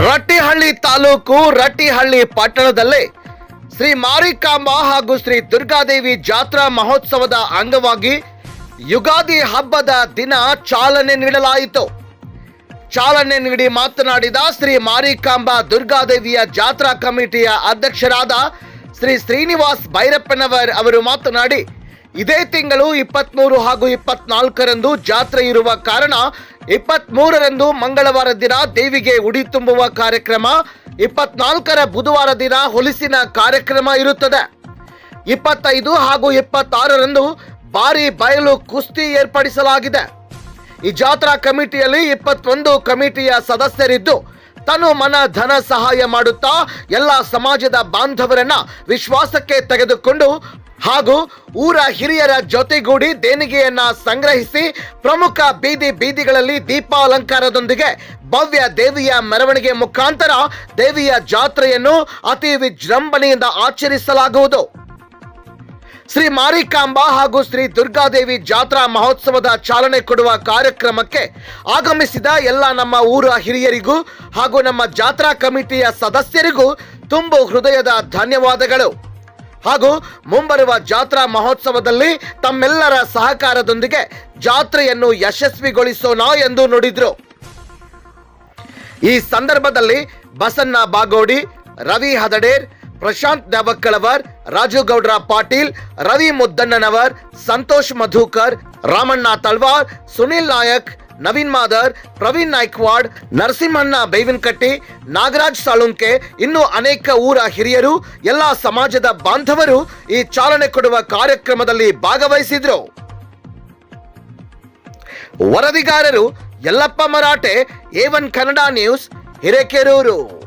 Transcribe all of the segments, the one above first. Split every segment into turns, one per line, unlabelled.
ರಟ್ಟಿಹಳ್ಳಿ ತಾಲೂಕು, ರಟ್ಟಿಹಳ್ಳಿ ಪಟ್ಟಣದಲ್ಲಿ ಶ್ರೀ ಮಾರಿಕಾಂಬ ಹಾಗೂ ಶ್ರೀ ದುರ್ಗಾದೇವಿ ಜಾತ್ರಾ ಮಹೋತ್ಸವದ ಅಂಗವಾಗಿ ಯುಗಾದಿ ಹಬ್ಬದ ದಿನ ಚಾಲನೆ ನೀಡಲಾಯಿತು. ಚಾಲನೆ ನೀಡಿ ಮಾತನಾಡಿದ ಶ್ರೀ ಮಾರಿಕಾಂಬ ದುರ್ಗಾದೇವಿಯ ಜಾತ್ರಾ ಕಮಿಟಿಯ ಅಧ್ಯಕ್ಷರಾದ ಶ್ರೀ ಶ್ರೀನಿವಾಸ್ ಭೈರಪ್ಪನವರ್ ಅವರು ಮಾತನಾಡಿ ಇದೇ ತಿಂಗಳು ಇಪ್ಪತ್ಮೂರು ಹಾಗೂ ಇಪ್ಪತ್ನಾಲ್ಕರಂದು ಜಾತ್ರೆ ಇರುವ ಕಾರಣ ಇಪ್ಪತ್ಮೂರರಂದು ಮಂಗಳವಾರ ದಿನ ದೇವಿಗೆ ಉಡಿ ತುಂಬುವ ಕಾರ್ಯಕ್ರಮ, ಇಪ್ಪತ್ನಾಲ್ಕರ ಬುಧವಾರ ದಿನ ಹೊಲಿಸಿನ ಕಾರ್ಯಕ್ರಮ ಇರುತ್ತದೆ. ಇಪ್ಪತ್ತೈದು ಹಾಗೂ ಇಪ್ಪತ್ತಾರರಂದು ಭಾರಿ ಬಯಲು ಕುಸ್ತಿ ಏರ್ಪಡಿಸಲಾಗಿದೆ. ಈ ಜಾತ್ರಾ ಕಮಿಟಿಯಲ್ಲಿ ಇಪ್ಪತ್ತೊಂದು ಕಮಿಟಿಯ ಸದಸ್ಯರಿದ್ದು, ತನು ಮನ ಧನ ಸಹಾಯ ಮಾಡುತ್ತಾ ಎಲ್ಲ ಸಮಾಜದ ಬಾಂಧವರನ್ನ ವಿಶ್ವಾಸಕ್ಕೆ ತೆಗೆದುಕೊಂಡು ಹಾಗೂ ಊರ ಹಿರಿಯರ ಜೊತೆಗೂಡಿ ದೇಣಿಗೆಯನ್ನ ಸಂಗ್ರಹಿಸಿ ಪ್ರಮುಖ ಬೀದಿ ಬೀದಿಗಳಲ್ಲಿ ದೀಪಾಲಂಕಾರದೊಂದಿಗೆ ಭವ್ಯ ದೇವಿಯ ಮೆರವಣಿಗೆ ಮುಖಾಂತರ ದೇವಿಯ ಜಾತ್ರೆಯನ್ನು ಅತಿ ವಿಜೃಂಭಣೆಯಿಂದ ಆಚರಿಸಲಾಗುವುದು. ಶ್ರೀ ಮಾರಿಕಾಂಬಾ ಹಾಗೂ ಶ್ರೀ ದುರ್ಗಾದೇವಿ ಜಾತ್ರಾ ಮಹೋತ್ಸವದ ಚಾಲನೆ ಕೊಡುವ ಕಾರ್ಯಕ್ರಮಕ್ಕೆ ಆಗಮಿಸಿದ ಎಲ್ಲ ನಮ್ಮ ಊರ ಹಿರಿಯರಿಗೂ ಹಾಗೂ ನಮ್ಮ ಜಾತ್ರಾ ಕಮಿಟಿಯ ಸದಸ್ಯರಿಗೂ ತುಂಬು ಹೃದಯದ ಧನ್ಯವಾದಗಳು. ಹಾಗೂ ಮುಂಬರುವ ಜಾತ್ರಾ ಮಹೋತ್ಸವದಲ್ಲಿ ತಮ್ಮೆಲ್ಲರ ಸಹಕಾರದೊಂದಿಗೆ ಜಾತ್ರೆಯನ್ನು ಯಶಸ್ವಿಗೊಳಿಸೋಣ ಎಂದು ನುಡಿದ್ರು. ಈ ಸಂದರ್ಭದಲ್ಲಿ ಬಸನ್ನ ಬಾಗೋಡಿ, ರವಿ ಹದಡೇರ್, ಪ್ರಶಾಂತ್ ದೇವಕ್ಕಳವರ್ ರಾಜು ಗೌಡ್ರ ಪಾಟೀಲ್, ರವಿ ಮುದ್ದಣ್ಣನವರ್, ಸಂತೋಷ್ ಮಧುಕರ್, ರಾಮಣ್ಣ ತಳ್ವಾರ್, ಸುನಿಲ್ ನಾಯಕ್ ನವೀನ್ ಮಾದರ್, ಪ್ರವೀಣ್ ನಾಯ್ಕವಾಡ್, ನರಸಿಂಹಣ್ಣ ಬೇವಿನಕಟ್ಟಿ, ನಾಗರಾಜ್ ಸಾಳುಂಕೆ, ಇನ್ನು ಅನೇಕ ಊರ ಹಿರಿಯರು, ಎಲ್ಲ ಸಮಾಜದ ಬಾಂಧವರು ಈ ಚಾಲನೆ ಕೊಡುವ ಕಾರ್ಯಕ್ರಮದಲ್ಲಿ ಭಾಗವಹಿಸಿದ್ರು. ವರದಿಗಾರರು ಯಲ್ಲಪ್ಪ ಮರಾಠೆ ಎವನ್ ಕನ್ನಡ ನ್ಯೂಸ್, ಹಿರೇಕೆರೂರು.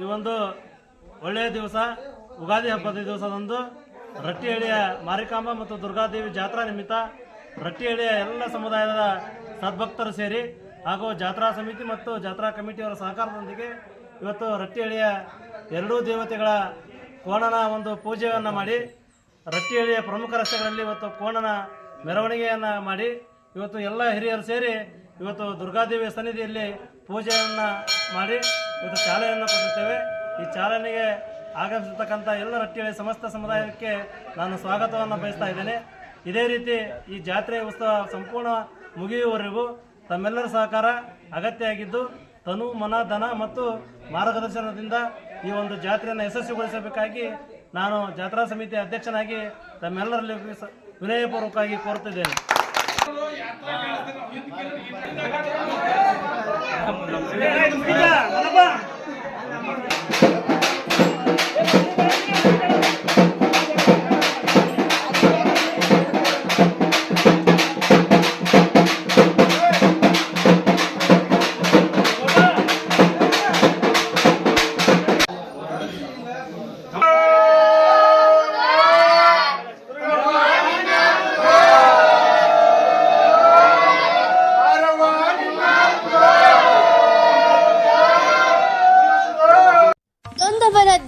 ಈ ಒಂದು ಒಳ್ಳೆಯ ದಿವಸ, ಉಗಾದಿ ಹಬ್ಬದ ದಿವಸದಂದು ರಟ್ಟಿಹಳ್ಳಿಯ ಮಾರಿಕಾಂಬ ಮತ್ತು ದುರ್ಗಾದೇವಿ ಜಾತ್ರಾ ನಿಮಿತ್ತ ರಟ್ಟಿಹಳ್ಳಿಯ ಎಲ್ಲ ಸಮುದಾಯದ ಸದ್ಭಕ್ತರು ಸೇರಿ ಹಾಗೂ ಜಾತ್ರಾ ಸಮಿತಿ ಮತ್ತು ಜಾತ್ರಾ ಕಮಿಟಿಯವರ ಸಹಕಾರದೊಂದಿಗೆ ಇವತ್ತು ರಟ್ಟಿಹಳ್ಳಿಯ ಎರಡೂ ದೇವತೆಗಳ ಕೋಣನ ಒಂದು ಪೂಜೆಯನ್ನು ಮಾಡಿ ರಟ್ಟಿಹಳ್ಳಿಯ ಪ್ರಮುಖ ರಸ್ತೆಗಳಲ್ಲಿ ಇವತ್ತು ಕೋಣನ ಮೆರವಣಿಗೆಯನ್ನು ಮಾಡಿ, ಇವತ್ತು ಎಲ್ಲ ಹಿರಿಯರು ಸೇರಿ ಇವತ್ತು ದುರ್ಗಾದೇವಿಯ ಸನ್ನಿಧಿಯಲ್ಲಿ ಪೂಜೆಯನ್ನು ಮಾಡಿ ಇವತ್ತು ಚಾಲನೆಯನ್ನು ಕೊಡುತ್ತೇವೆ ಈ ಚಾಲನೆಗೆ ಆಗಮಿಸಿರ್ತಕ್ಕಂಥ ಎಲ್ಲ ರಟ್ಟಿಹಳ್ಳಿ ಸಮಸ್ತ ಸಮುದಾಯಕ್ಕೆ ನಾನು ಸ್ವಾಗತವನ್ನು ಬಯಸ್ತಾ ಇದ್ದೇನೆ. ಇದೇ ರೀತಿ ಈ ಜಾತ್ರೆ ಉತ್ಸವ ಸಂಪೂರ್ಣ ಮುಗಿಯುವವರೆಗೂ ತಮ್ಮೆಲ್ಲರ ಸಹಕಾರ ಅಗತ್ಯ ಆಗಿದ್ದು ತನು ಮನ ಧನ ಮತ್ತು ಮಾರ್ಗದರ್ಶನದಿಂದ ಈ ಒಂದು ಜಾತ್ರೆಯನ್ನು ಯಶಸ್ವಿಗೊಳಿಸಬೇಕಾಗಿ ನಾನು ಜಾತ್ರಾ ಸಮಿತಿ ಅಧ್ಯಕ್ಷನಾಗಿ ತಮ್ಮೆಲ್ಲರಲ್ಲಿ ಸ- ವಿನಯಪೂರ್ವಕವಾಗಿ ಕೋರುತ್ತಿದ್ದೇನೆ.